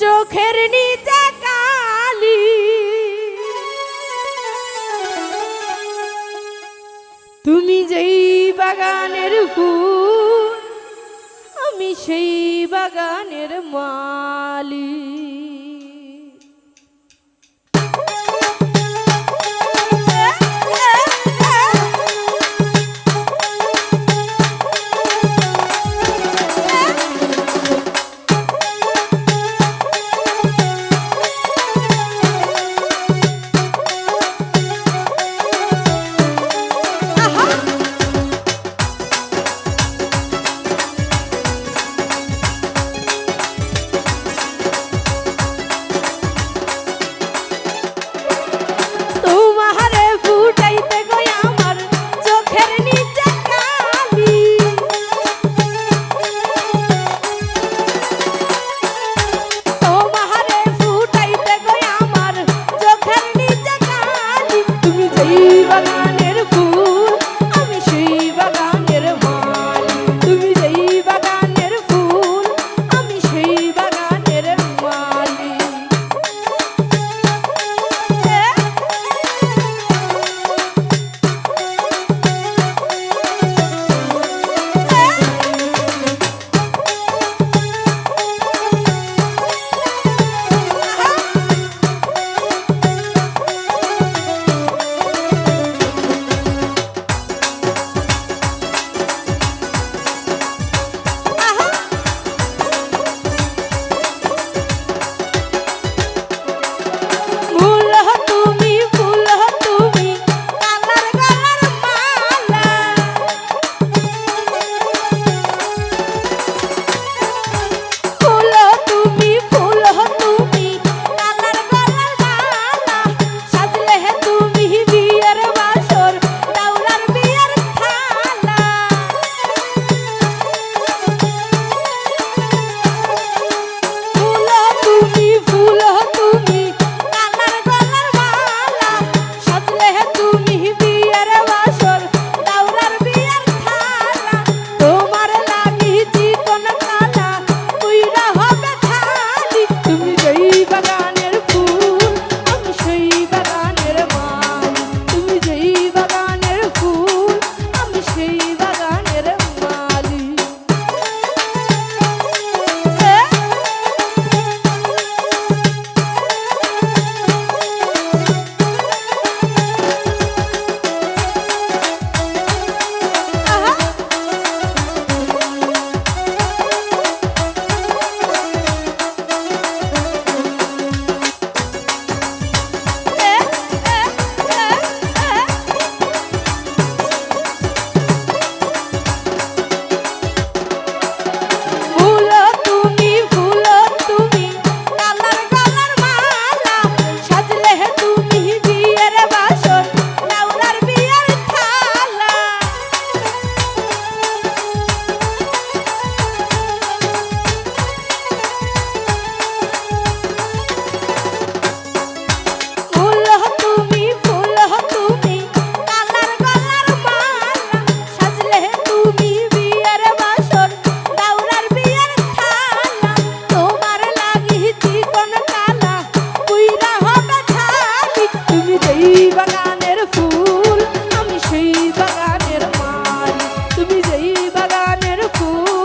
চোখের নিচে কালি। তুমি যেই বাগানের ফুল আমি সেই বাগানের মালি। செய்வதானே? Oh.